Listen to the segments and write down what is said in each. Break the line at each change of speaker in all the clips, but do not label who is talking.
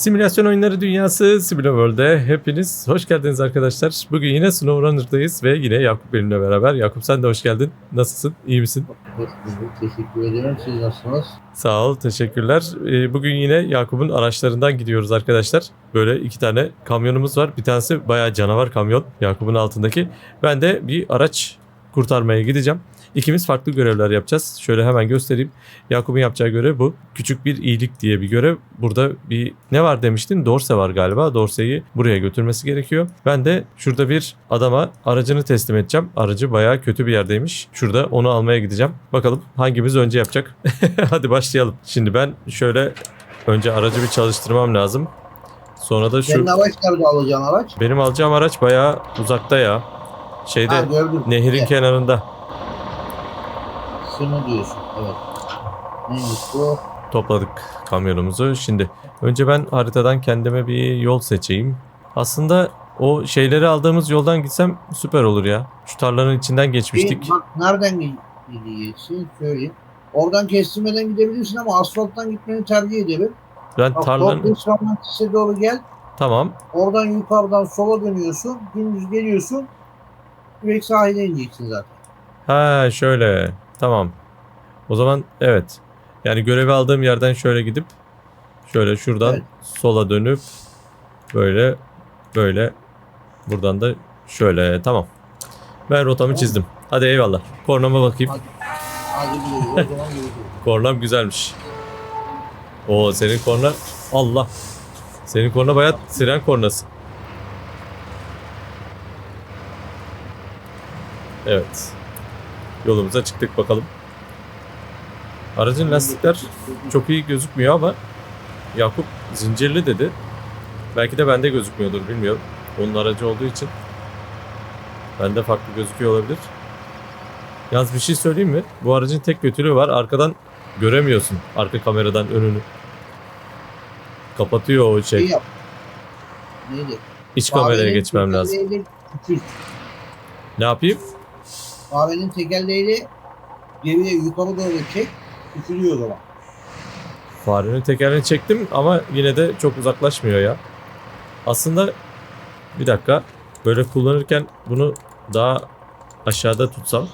Simülasyon oyunları dünyası Simulaworld'e hepiniz hoş geldiniz arkadaşlar. Bugün yine SnowRunner'dayız ve yine Yakup benimle beraber. Yakup sen de hoş geldin. Nasılsın? İyi misin?
Hoş bulduk. Teşekkür ederim. Siz nasılsınız?
Sağ ol, teşekkürler. Ee, Bugün yine Yakup'un araçlarından gidiyoruz arkadaşlar. Böyle iki tane kamyonumuz var. Bir tanesi bayağı canavar kamyon Yakup'un altındaki. Ben de bir araç kurtarmaya gideceğim. İkimiz farklı görevler yapacağız. Şöyle hemen göstereyim. Yakup'un yapacağı görev bu. Küçük bir iyilik diye bir görev. Burada bir ne var demiştin? Dorse var galiba. Dorse'yi buraya götürmesi gerekiyor. Ben de şurada bir adama aracını teslim edeceğim. Aracı bayağı kötü bir yerdeymiş. Şurada onu almaya gideceğim. Bakalım hangimiz önce yapacak. Hadi başlayalım. Şimdi ben şöyle önce aracı bir çalıştırmam lazım. Sonra da şu
Senin araç nerede alacağın araç?
benim alacağım araç bayağı uzakta ya. Şeyde
Ha gördüm.
nehrin
Evet,
kenarında
Şunu diyorsun. Evet. Neymiş bu?
topladık kamyonumuzu. Şimdi önce ben haritadan kendime bir yol seçeyim. Aslında o şeyleri aldığımız yoldan gitsem süper olur ya. Şu tarlanın içinden geçmiştik.
Bir, bak nereden gi- gideceksin? Söyleyeyim. Oradan kestirmeden gidebilirsin ama asfalttan gitmeni tercih ederim.
Ben
Bak
tarlanın
Romantis'e doğru gel.
tamam.
Oradan yukarıdan sola dönüyorsun. Dümdüz geliyorsun. Direkt sahile ineceksin zaten.
Ha şöyle. Tamam. O zaman evet. Yani görevi aldığım yerden şöyle gidip şöyle şuradan
Evet.
sola dönüp böyle böyle buradan da şöyle tamam. Ben rotamı çizdim. Hadi eyvallah. Kornama bakayım.
Hadi. O görüşürüz.
Kornam güzelmiş. Oo senin korna Allah. Senin korna bayağı siren kornası. Evet. Yolumuza çıktık bakalım. Aracın lastikler çok iyi gözükmüyor ama Yakup zincirli dedi. Belki de bende gözükmüyordur bilmiyorum. Onun aracı olduğu için bende farklı gözüküyor olabilir. Yalnız bir şey söyleyeyim mi? Bu aracın tek kötülüğü var. Arkadan göremiyorsun. Arka kameradan önünü. Kapatıyor o
Şey
şey.
yap. Neydi?
İç kameraya geçmem lazım. Ne yapayım?
Kahvenin tekerleğiyle geriye yukarı doğru çek. Küçülüyor o zaman.
Farenin tekerini çektim ama yine de çok uzaklaşmıyor ya. Aslında bir dakika. Böyle kullanırken bunu daha aşağıda tutsam.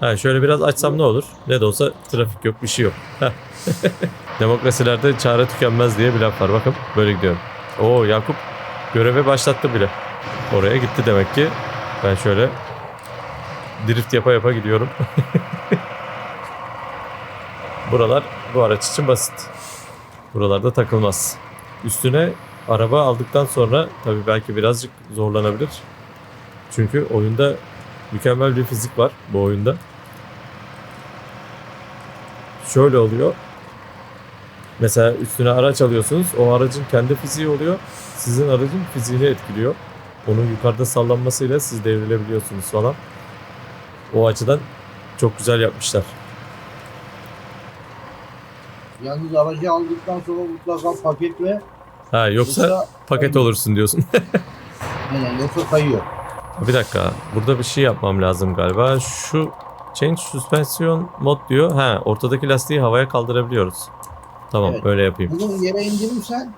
Ha şöyle biraz açsam ne olur? Ne de olsa trafik yok bir şey yok. Demokrasilerde çare tükenmez diye bir laf var. Bakın böyle gidiyorum. Oo Yakup göreve başlattı bile. Oraya gitti demek ki. Ben şöyle drift yapa yapa gidiyorum. Buralar bu araç için basit. Buralarda takılmaz. Üstüne araba aldıktan sonra tabii belki birazcık zorlanabilir. Çünkü oyunda mükemmel bir fizik var bu oyunda. Şöyle oluyor. Mesela üstüne araç alıyorsunuz. O aracın kendi fiziği oluyor. Sizin aracın fiziğini etkiliyor. Onun yukarıda sallanmasıyla siz devrilebiliyorsunuz falan. O açıdan çok güzel yapmışlar.
Yalnız aracı aldıktan sonra mutlaka paket ve
Ha yoksa paket olursun diyorsun.
aynen, yoksa kayıyor.
bir dakika. Burada bir şey yapmam lazım galiba. Şu change suspension mod diyor. Ha ortadaki lastiği havaya kaldırabiliyoruz. Tamam
Evet.
öyle yapayım.
Bunu yere indirirsen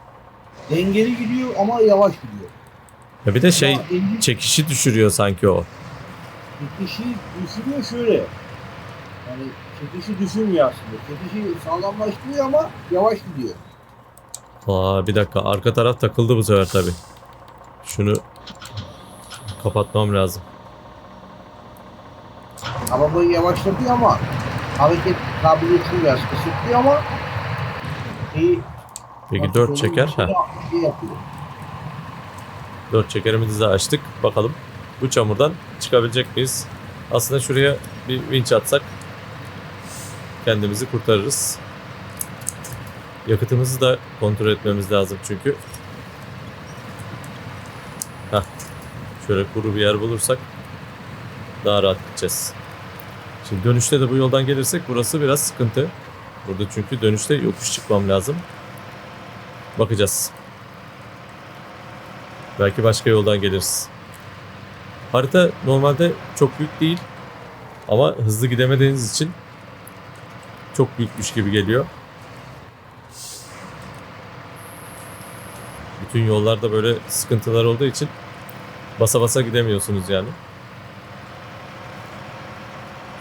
dengeli gidiyor ama yavaş gidiyor.
Ya bir de şey
indir-
çekişi düşürüyor sanki o.
çekişi düşürüyor şöyle. Yani çekişi düşürmüyor aslında. Çekişi sağlamlaştırıyor ama yavaş gidiyor.
Aa bir dakika arka taraf takıldı bu sefer tabi. Şunu kapatmam lazım.
Arabayı yavaşlatıyor ama hareket kabiliyetini biraz kısıtlıyor ama iyi.
Peki 4 çeker. Ha
Şey yapıyor.
4 çekerimizi de açtık. Bakalım bu çamurdan çıkabilecek miyiz? Aslında şuraya bir vinç atsak kendimizi kurtarırız. Yakıtımızı da kontrol etmemiz lazım çünkü. Heh. Şöyle kuru bir yer bulursak daha rahat gideceğiz. Şimdi dönüşte de bu yoldan gelirsek burası biraz sıkıntı. Burada çünkü dönüşte yokuş çıkmam lazım. Bakacağız. Belki başka yoldan geliriz. Harita normalde çok büyük değil. Ama hızlı gidemediğiniz için çok büyükmüş gibi geliyor. Bütün yollarda böyle sıkıntılar olduğu için basa basa gidemiyorsunuz yani.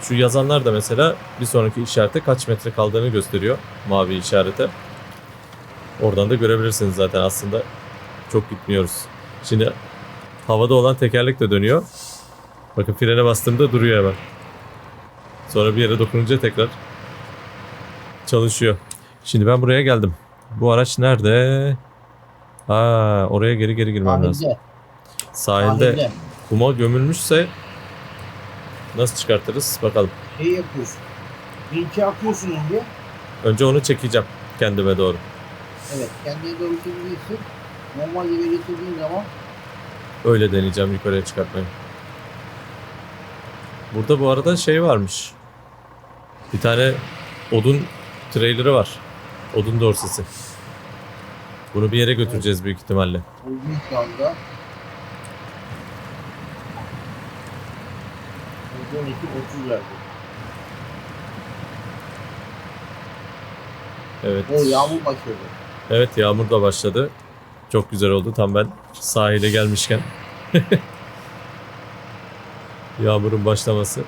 Şu yazanlar da mesela bir sonraki işarete kaç metre kaldığını gösteriyor. Mavi işarete. Oradan da görebilirsiniz zaten aslında. Çok gitmiyoruz. Şimdi havada olan tekerlek de dönüyor. Bakın frene bastığımda duruyor hemen. Sonra bir yere dokununca tekrar çalışıyor. Şimdi ben buraya geldim. Bu araç nerede? Ha, oraya geri geri girmem lazım.
Sahilde.
Sahilde
Sahilde.
kuma gömülmüşse nasıl çıkartırız bakalım.
Şey yapıyorsun. Linki akıyorsun önce.
Önce onu çekeceğim kendime doğru.
Evet. Kendine doğru çekiyorsun. Normal yere getirdiğin zaman
Öyle deneyeceğim yukarıya çıkartmayı. Burada bu arada şey varmış. Bir tane odun trailer'ı var. Odun dorsesi. Bunu bir yere götüreceğiz büyük ihtimalle.
uygun şu anda. 12 30 verdi.
Evet.
O yağmur başladı.
Evet yağmur da başladı. Çok güzel oldu tam ben sahile gelmişken. Yağmurun başlaması.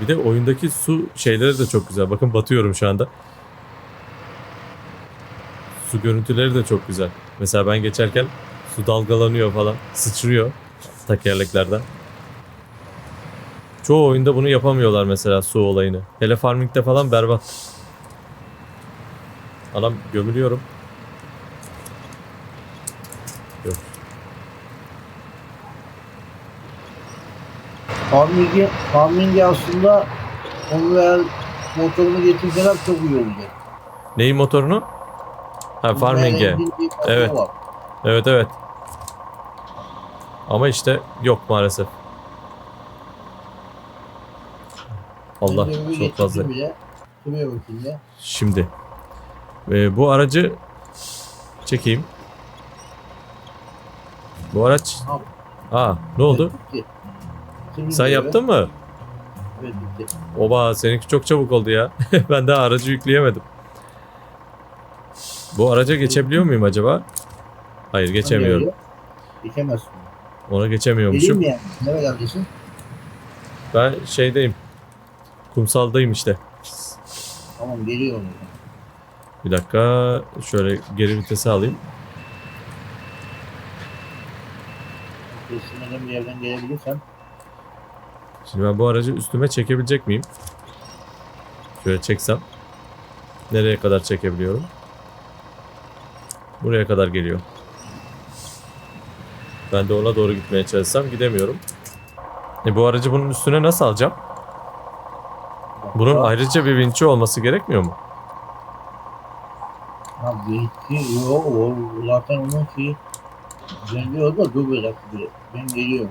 Bir de oyundaki su şeyleri de çok güzel. Bakın batıyorum şu anda. Su görüntüleri de çok güzel. Mesela ben geçerken su dalgalanıyor falan. Sıçrıyor tekerleklerden. Çoğu oyunda bunu yapamıyorlar mesela su olayını. Hele Farming'de falan berbat. Anam gömülüyorum.
Farming'i, farming'i aslında onu eğer motorunu getirseler çok iyi olacak.
Neyin motorunu? Ha Farming'e. Evet.
var.
Evet evet. Ama işte yok maalesef. Allah çok fazla.
getirdim Bile. Şuraya bakayım ya.
Şimdi e, bu aracı çekeyim. Bu araç Aa ne oldu?
evet, Bitirdim
Sen yaptın mı?
Evet bitti.
Oba seninki çok çabuk oldu ya. ben daha aracı yükleyemedim. Bu araca geçebiliyor muyum acaba? Hayır geçemiyorum.
Geçemezsin.
Ona
Geleyim
geçemiyormuşum.
mi yani? Nerelerdesin?
Ben şeydeyim. Kumsaldayım işte.
Tamam geliyorum.
Bir dakika şöyle geri vitese alayım.
Kestirmeden bir yerden gelebilirsen.
Şimdi ben bu aracı üstüme çekebilecek miyim? Şöyle çeksem. Nereye kadar çekebiliyorum? Buraya kadar geliyor. Ben de ona doğru gitmeye çalışsam gidemiyorum. E bu aracı bunun üstüne nasıl alacağım? Bunun ayrıca bir vinçi olması gerekmiyor mu?
Ha geçti. Yok o zaten onun şeyi. Ben diyor da dur bir dakika. Ben geliyorum.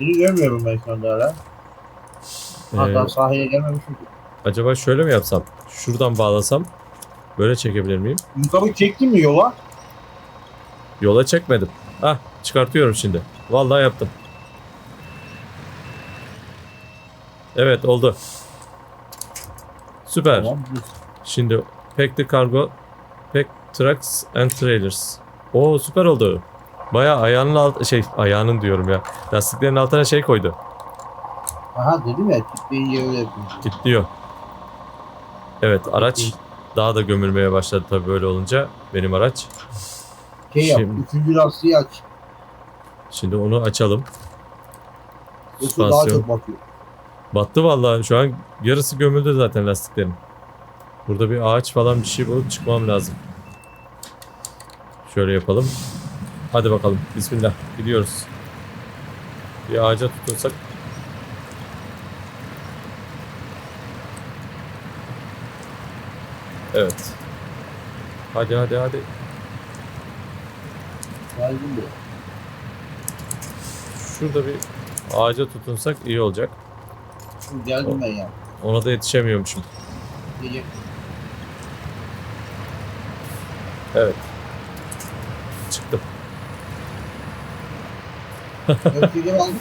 Seni görmüyorum ben şu anda hala. Ha
Ee,
daha sahile gelmemişim ki.
acaba şöyle mi yapsam? Şuradan bağlasam böyle çekebilir miyim?
Yukarı çektin mi yola?
Yola çekmedim. Ah çıkartıyorum şimdi. Vallahi yaptım. Evet oldu. Süper.
Tamam.
Şimdi pack the cargo, pack trucks and trailers. Oo süper oldu. Baya ayağının alt şey ayağının diyorum ya. Lastiklerin altına şey koydu.
Aha dedim ya kitleyince öyle.
Kilitliyor. Evet araç daha da gömülmeye başladı tabii böyle olunca benim araç.
Şey yap.
Şimdi-
Üçüncü lastiği aç.
Şimdi onu açalım.
Yoksa daha
Süspansiyon.
çok batıyor.
Battı vallahi şu an yarısı gömüldü zaten lastiklerin. Burada bir ağaç falan bir şey bulup çıkmam lazım. Şöyle yapalım. Hadi bakalım. Bismillah. Gidiyoruz. Bir ağaca tutunsak. Evet. Hadi hadi hadi.
Geldim de.
Şurada bir ağaca tutunsak iyi olacak.
Geldim ben ya.
Ona da yetişemiyormuşum.
Gece
Evet. Çıktım.
Ölçüleri aldım.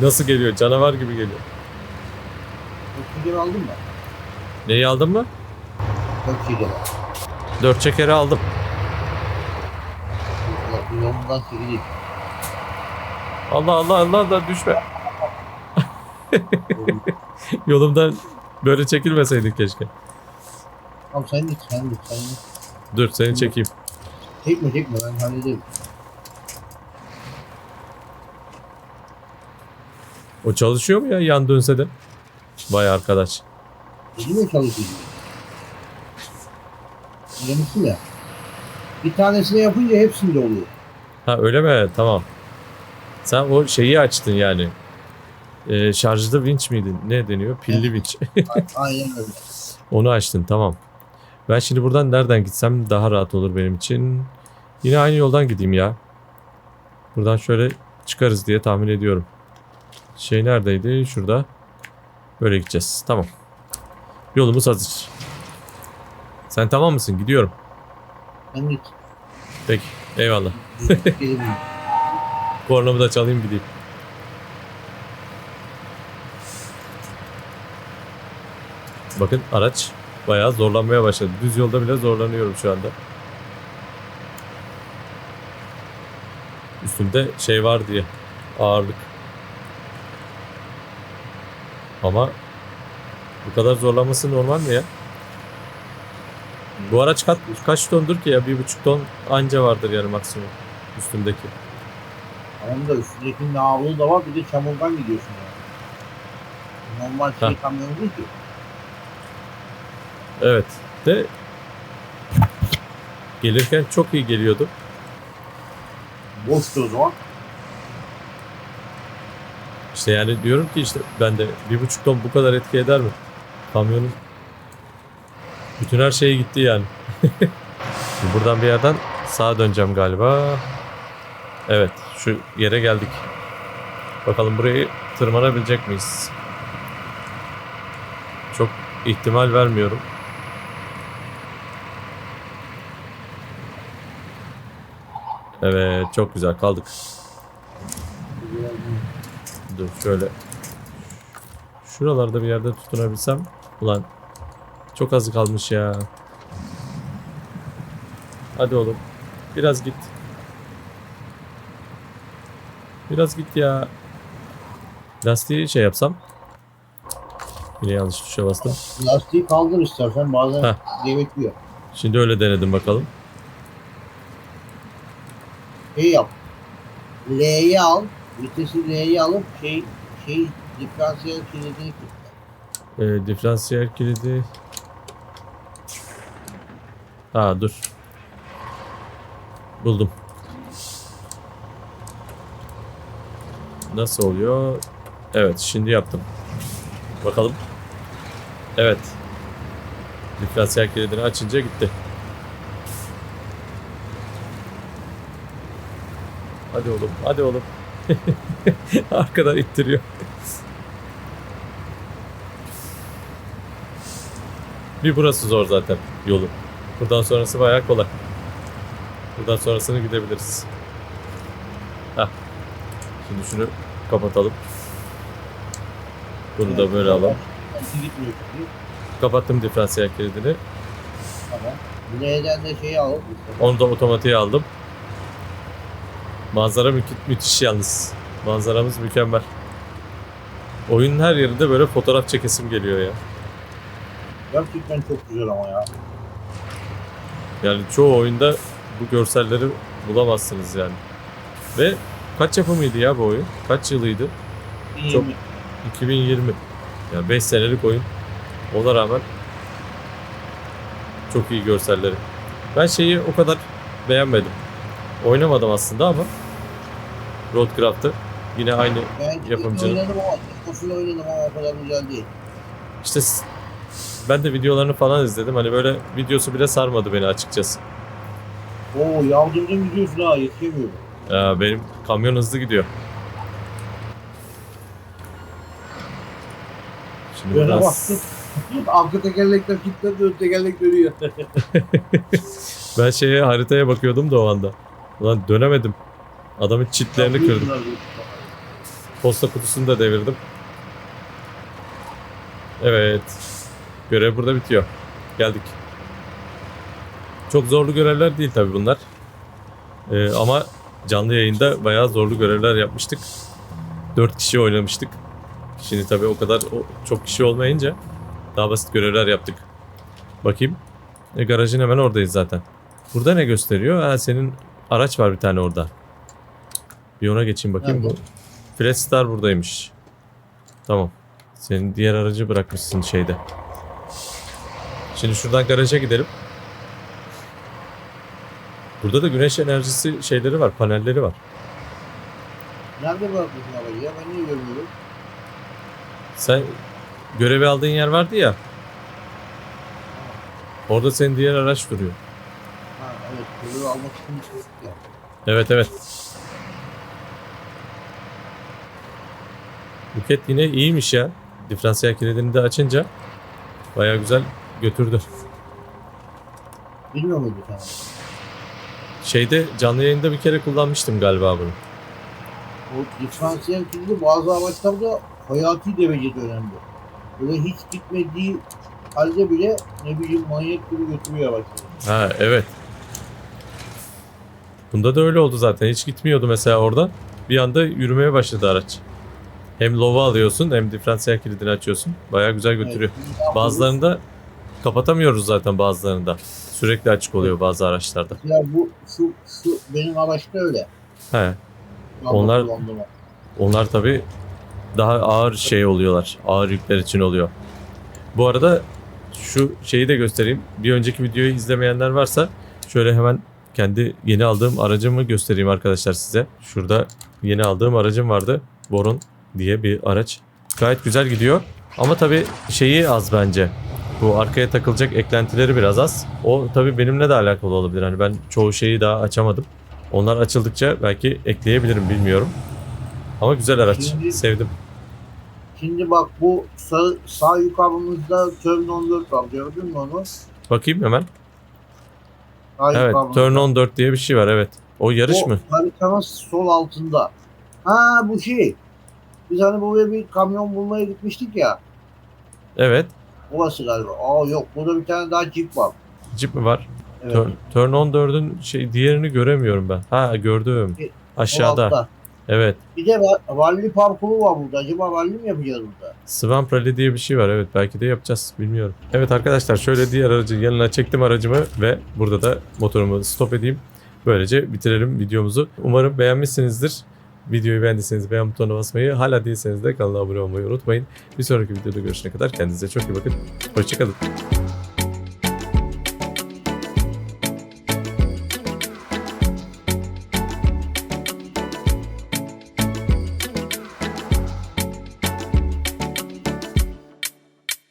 Nasıl geliyor? Canavar gibi geliyor.
Şeker aldın mı?
Neyi aldın mı?
Şeker.
Dört çekeri aldım.
Yolundan çekecek.
Allah Allah Allah Allah düşme. Yolumdan böyle çekilmeseydin keşke.
Tamam sen git sen git sen git.
Dur seni çekeyim.
Çekme çekme ben hallederim.
O çalışıyor mu ya yan dönse de? Vay arkadaş.
Ya çalışıyor. Demiştim ya. Bir tanesini yapınca hepsinde oluyor.
Ha öyle mi? Tamam. Sen o şeyi açtın yani. Ee, şarjlı vinç miydi? Ne deniyor? Pilli vinç.
Aynen öyle.
Onu açtın tamam. Ben şimdi buradan nereden gitsem daha rahat olur benim için. Yine aynı yoldan gideyim ya. Buradan şöyle çıkarız diye tahmin ediyorum. Şey neredeydi? Şurada. Böyle gideceğiz. Tamam. Yolumuz hazır. Sen tamam mısın? Gidiyorum.
Sen git.
Peki. Eyvallah. Kornamı da çalayım gideyim. Bakın araç bayağı zorlanmaya başladı. Düz yolda bile zorlanıyorum şu anda. Üstünde şey var diye ağırlık. Ama bu kadar zorlanması normal mi ya? Bu araç kaç, kaç tondur ki ya? Bir buçuk ton anca vardır yani maksimum üstündeki.
Tamam da üstündekinin ağırlığı da var bir de çamurdan gidiyorsun yani. Normal şey
Ha.
kamyon değil ki.
Evet. De gelirken çok iyi geliyordu.
Boştu o zaman.
İşte yani diyorum ki işte ben de bir buçuk ton bu kadar etki eder mi? Kamyonun bütün her şeye gitti yani. Buradan bir yerden sağa döneceğim galiba. Evet şu yere geldik. Bakalım burayı tırmanabilecek miyiz? Çok ihtimal vermiyorum. Evet çok güzel kaldık. Dur şöyle. Şuralarda bir yerde tutunabilsem. Ulan çok az kalmış ya. Hadi oğlum. Biraz git. Biraz git ya. Lastiği şey yapsam. Yine yanlış tuşa bastım.
Lastiği kaldır istersen bazen
Heh.
gerekiyor.
Şimdi öyle denedim bakalım.
Şey yap. L'yi al. Vitesi L'yi alıp şey şey diferansiyel kilidini kilitle.
Ee, diferansiyel kilidi. Ha dur. Buldum. Nasıl oluyor? Evet şimdi yaptım. Bakalım. Evet. Diferansiyel kilidini açınca gitti. Hadi oğlum, hadi oğlum. Arkadan ittiriyor. Bir burası zor zaten yolu. Buradan sonrası bayağı kolay. Buradan sonrasını gidebiliriz. Heh. Şimdi şunu kapatalım. Bunu da böyle alalım. Kapattım diferansiyel kilidini.
Tamam. L'den de şeyi alıp
Onu da otomatiğe aldım. Manzara mü- müthiş yalnız. Manzaramız mükemmel. Oyunun her yerinde böyle fotoğraf çekesim geliyor ya.
gerçekten çok güzel ama ya.
Yani çoğu oyunda bu görselleri bulamazsınız yani. Ve kaç yapımıydı ya bu oyun? Kaç yılıydı? Çok- 2020. Yani 5 senelik oyun. Ona rağmen çok iyi görselleri. Ben şeyi o kadar beğenmedim. Oynamadım aslında ama Roadcraft'ı yine aynı
Ben
Yapımcının.
oynadım ama oynadım ama o kadar güzel değil.
işte ben de videolarını falan izledim. Hani böyle videosu bile sarmadı beni açıkçası.
Oo yardımcım gidiyorsun ha yetişemiyorum.
Ya benim kamyon hızlı gidiyor. Şimdi
Böyle
biraz.
Arka tekerlekler kilitledi, ön tekerlek dönüyor.
ben şeye haritaya bakıyordum da o anda. Ulan dönemedim. Adamın çitlerini kırdım. Posta kutusunu da devirdim. Evet. Görev burada bitiyor. Geldik. Çok zorlu görevler değil tabi bunlar. Ee, ama canlı yayında bayağı zorlu görevler yapmıştık. 4 kişi oynamıştık. Şimdi tabi o kadar o- çok kişi olmayınca daha basit görevler yaptık. Bakayım. E, garajın hemen oradayız zaten. Burada ne gösteriyor? Ha, senin araç var bir tane orada. Bir ona geçeyim bakayım. Bu? Fred Star buradaymış. Tamam. Senin diğer aracı bırakmışsın şeyde. Şimdi şuradan garaja gidelim. Burada da güneş enerjisi şeyleri var, panelleri var.
Nerede bırakmışsın arabayı ya? Ben niye görmüyorum?
Sen görevi aldığın yer vardı ya. Orada senin diğer araç duruyor.
Ha evet. Kuyruğu almak için bir şey ya.
Evet evet. Buket yine iyiymiş ya. Diferansiyel kilidini de açınca baya güzel götürdü.
Bilmiyor muydu?
Şeyde canlı yayında bir kere kullanmıştım galiba bunu.
O diferansiyel kilidi bazı araçlarda hayati derecede önemli. Böyle hiç gitmediği halde bile ne bileyim manyak gibi götürüyor araçları.
Ha evet. Bunda da öyle oldu zaten. Hiç gitmiyordu mesela oradan. Bir anda yürümeye başladı araç. Hem lova alıyorsun hem diferansiyel kilidini açıyorsun. Baya güzel götürüyor.
Evet,
Bazılarında kapatamıyoruz zaten bazılarında. Sürekli açık oluyor bazı araçlarda.
Ya bu şu şu benim araçta öyle.
He. Onlar-. Onlar tabi daha ağır şey oluyorlar. Ağır yükler için oluyor. Bu arada şu şeyi de göstereyim. Bir önceki videoyu izlemeyenler varsa şöyle hemen kendi yeni aldığım aracımı göstereyim arkadaşlar size. Şurada yeni aldığım aracım vardı. Boron diye bir araç. Gayet güzel gidiyor. Ama tabi şeyi az bence. Bu arkaya takılacak eklentileri biraz az. O tabi benimle de alakalı olabilir. Hani ben çoğu şeyi daha açamadım. Onlar açıldıkça belki ekleyebilirim bilmiyorum. Ama güzel araç.
Şimdi-
Sevdim.
Şimdi bak bu sağ, sağ yukarımızda Turn 14 var. Gördün mü onu?
Bakayım hemen.
Sağ
Evet,
yukarımızda.
Turn 14 diye bir şey var evet. O yarış
o
mı?
haritanın sol altında. Ha bu şey. Biz hani buraya bir kamyon bulmaya gitmiştik ya.
Evet.
Orası galiba. Aa yok burada bir tane daha Jeep var.
Jeep mi var?
Evet.
Turn, Turn 14'ün şey diğerini göremiyorum ben. Ha gördüm. Aşağıda.
Altta.
Evet.
Bir de ra- rally parkuru var burada. Acaba rally mi yapacağız burada?
Swamp Rally diye bir şey var. Evet belki de yapacağız. Bilmiyorum. Evet arkadaşlar şöyle diğer aracın yanına çektim aracımı ve burada da motorumu stop edeyim. Böylece bitirelim videomuzu. Umarım beğenmişsinizdir. Videoyu beğendiyseniz beğen butonuna basmayı, hala değilseniz de kanala abone olmayı unutmayın. Bir sonraki videoda görüşene kadar kendinize çok iyi bakın. Hoşçakalın.